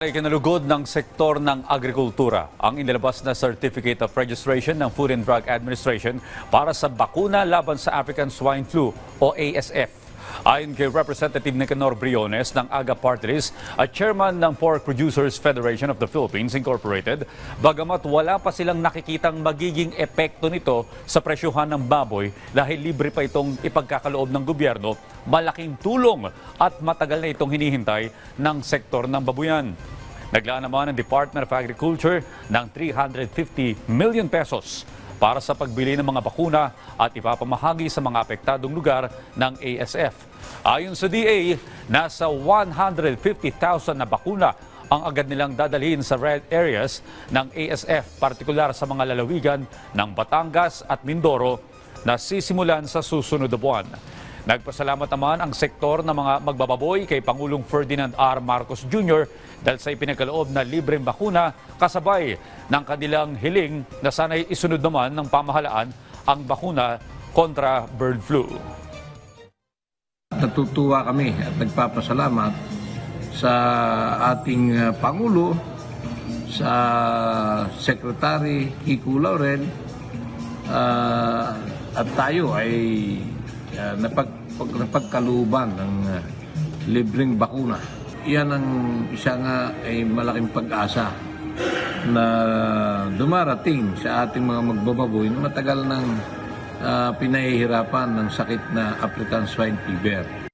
Ikinalugod ng sektor ng agrikultura ang inilabas na Certificate of Registration ng Food and Drug Administration para sa bakuna laban sa African Swine Flu o ASF. Ayon kay Representative Nicanor Briones ng AGA Party List at Chairman ng Pork Producers Federation of the Philippines Incorporated, bagamat wala pa silang nakikitang magiging epekto nito sa presyuhan ng baboy dahil libre pa itong ipagkakaloob ng gobyerno, malaking tulong at matagal na itong hinihintay ng sektor ng babuyan. Naglaan naman ang Department of Agriculture ng 350 million pesos para sa pagbili ng mga bakuna at ipapamahagi sa mga apektadong lugar ng ASF. Ayon sa DA, nasa 150,000 na bakuna ang agad nilang dadalhin sa red areas ng ASF, partikular sa mga lalawigan ng Batangas at Mindoro na sisimulan sa susunod na buwan. Nagpasalamat naman ang sektor ng mga magbababoy kay Pangulong Ferdinand R. Marcos Jr. dahil sa ipinagkaloob na libreng bakuna kasabay ng kanilang hiling na sana'y isunod naman ng pamahalaan ang bakuna kontra bird flu. Natutuwa kami at nagpapasalamat sa ating uh, Pangulo, sa Secretary Kiko Laurel, uh, at tayo ay uh, napag, pag- napagkaluban ng uh, libreng bakuna. Iyan ang isa nga ay malaking pag-asa na dumarating sa ating mga magbababoy na matagal nang ah, pinahihirapan ng sakit na African swine fever.